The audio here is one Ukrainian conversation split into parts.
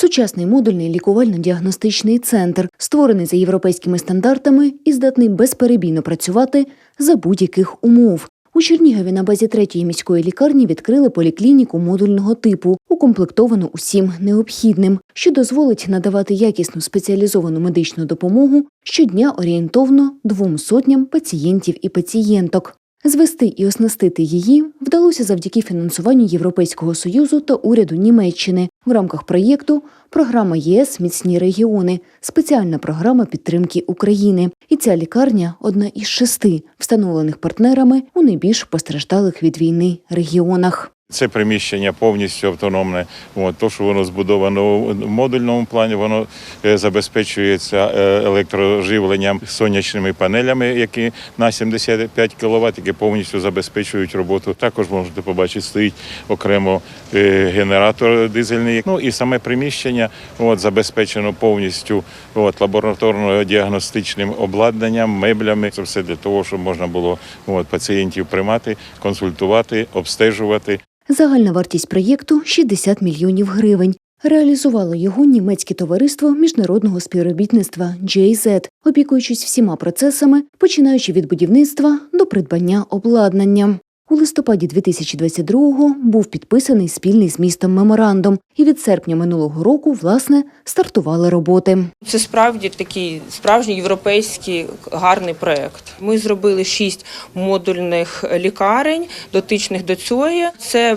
Сучасний модульний лікувально-діагностичний центр, створений за європейськими стандартами і здатний безперебійно працювати за будь-яких умов. У Чернігові на базі третьої міської лікарні відкрили поліклініку модульного типу, укомплектовану усім необхідним, що дозволить надавати якісну спеціалізовану медичну допомогу щодня орієнтовно двом сотням пацієнтів і пацієнток. Звести і оснастити її вдалося завдяки фінансуванню Європейського союзу та уряду Німеччини в рамках проєкту Програма ЄС Міцні регіони, спеціальна програма підтримки України. І ця лікарня одна із шести, встановлених партнерами у найбільш постраждалих від війни регіонах. Це приміщення повністю автономне. От, то, що воно збудовано в модульному плані, воно е, забезпечується е, електроживленням сонячними панелями, які на 75 кВт, які повністю забезпечують роботу. Також можете побачити, стоїть окремо е, генератор дизельний. Ну і саме приміщення от, забезпечено повністю от, лабораторно-діагностичним обладнанням, меблями. Це все для того, щоб можна було от, пацієнтів приймати, консультувати, обстежувати. Загальна вартість проєкту 60 мільйонів гривень. Реалізувало його німецьке товариство міжнародного співробітництва JZ, опікуючись всіма процесами, починаючи від будівництва до придбання обладнання. У листопаді 2022-го був підписаний спільний з містом меморандум, і від серпня минулого року, власне, стартували роботи. Це справді такий справжній європейський гарний проект. Ми зробили шість модульних лікарень, дотичних до цього. Це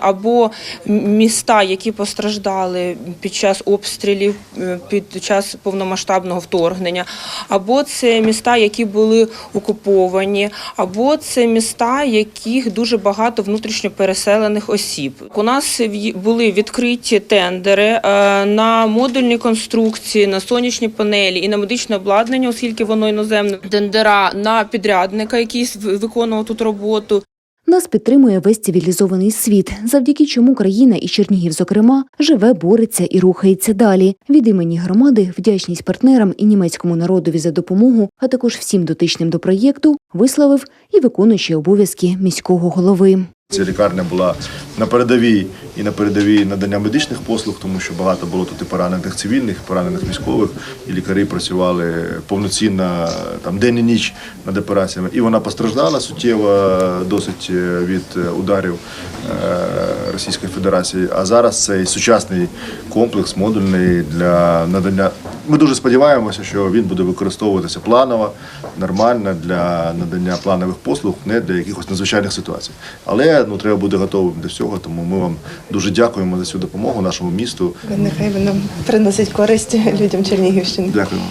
або міста, які постраждали під час обстрілів, е, під час повномасштабного вторгнення, або це міста, які були окуповані, або це міста, яких дуже багато внутрішньо переселених осіб. У нас були відкриті тендери е, на модульні конструкції, на сонячні панелі і на медичне обладнання, оскільки воно іноземне. Тендера на підрядника, який виконував тут роботу. Нас підтримує весь цивілізований світ, завдяки чому країна і Чернігів, зокрема, живе, бореться і рухається далі. Від імені громади вдячність партнерам і німецькому народові за допомогу, а також всім дотичним до проєкту, висловив і виконуючий обов'язки міського голови. Ця лікарня була на передовій і на передовій надання медичних послуг, тому що багато було тут і поранених цивільних, і поранених військових, і лікарі працювали повноцінно там день і ніч над операціями. І вона постраждала суттєво досить е, від е, ударів е, Російської Федерації. А зараз цей сучасний комплекс модульний для надання. Ми дуже сподіваємося, що він буде використовуватися планово, нормально для надання планових послуг, не для якихось надзвичайних ситуацій. Але ну треба бути готовим до всього. Тому ми вам дуже дякуємо за цю допомогу нашому місту. Нехай воно приносить користь людям Чернігівщини. Дякуємо.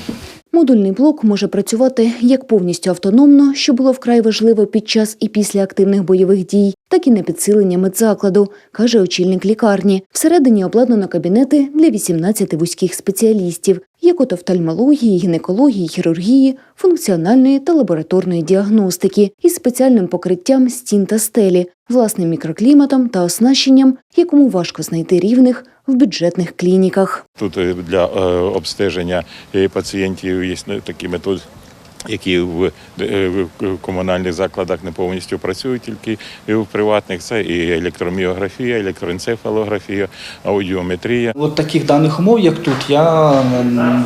Модульний блок може працювати як повністю автономно, що було вкрай важливо під час і після активних бойових дій, так і на підсилення медзакладу, каже очільник лікарні. Всередині обладнано кабінети для 18 вузьких спеціалістів, як от офтальмології, гінекології, хірургії, функціональної та лабораторної діагностики із спеціальним покриттям стін та стелі, власним мікрокліматом та оснащенням, якому важко знайти рівних в бюджетних клініках. Тут е, для е, обстеження е, пацієнтів є ну, такі методи. Які в, е, комунальних закладах не повністю працюють, тільки в приватних це і електроміографія, електроенцефалографія, аудіометрія. От таких даних умов, як тут, я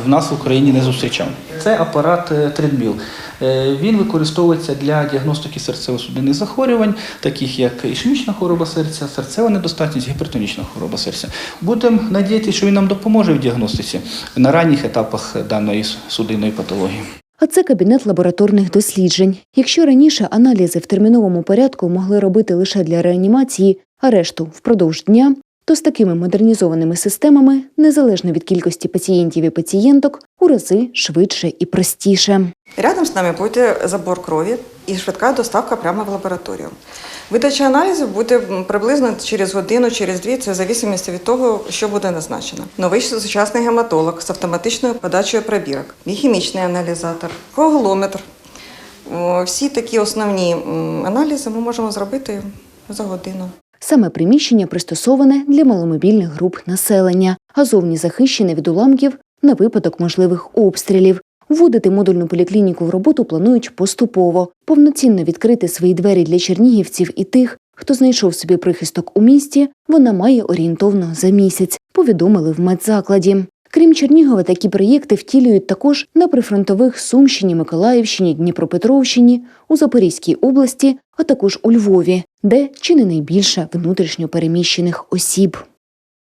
в нас в Україні не зустрічав. Це апарат Тридміл. Е, Він використовується для діагностики серцево-судинних захворювань, таких як ішемічна хвороба серця, серцева недостатність, гіпертонічна хвороба серця. Будемо надіятися, що він нам допоможе в діагностиці на ранніх етапах даної судинної патології. А це кабінет лабораторних досліджень. Якщо раніше аналізи в терміновому порядку могли робити лише для реанімації, а решту впродовж дня, то з такими модернізованими системами, незалежно від кількості пацієнтів і пацієнток, у рази швидше і простіше. Рядом з нами буде забор крові і швидка доставка прямо в лабораторію. Видача аналізів буде приблизно через годину, через дві, це в зависимості від того, що буде назначено. Новий сучасний гематолог з автоматичною подачею пробірок, біохімічний аналізатор, коагулометр. Всі такі основні аналізи ми можемо зробити за годину. Саме приміщення пристосоване для маломобільних груп населення, а зовні захищене від уламків на випадок можливих обстрілів. Вводити модульну поліклініку в роботу планують поступово, повноцінно відкрити свої двері для чернігівців і тих, хто знайшов собі прихисток у місті, вона має орієнтовно за місяць, повідомили в медзакладі. Крім Чернігова, такі проєкти втілюють також на прифронтових Сумщині, Миколаївщині, Дніпропетровщині, у Запорізькій області, а також у Львові, де чи не найбільше внутрішньо переміщених осіб.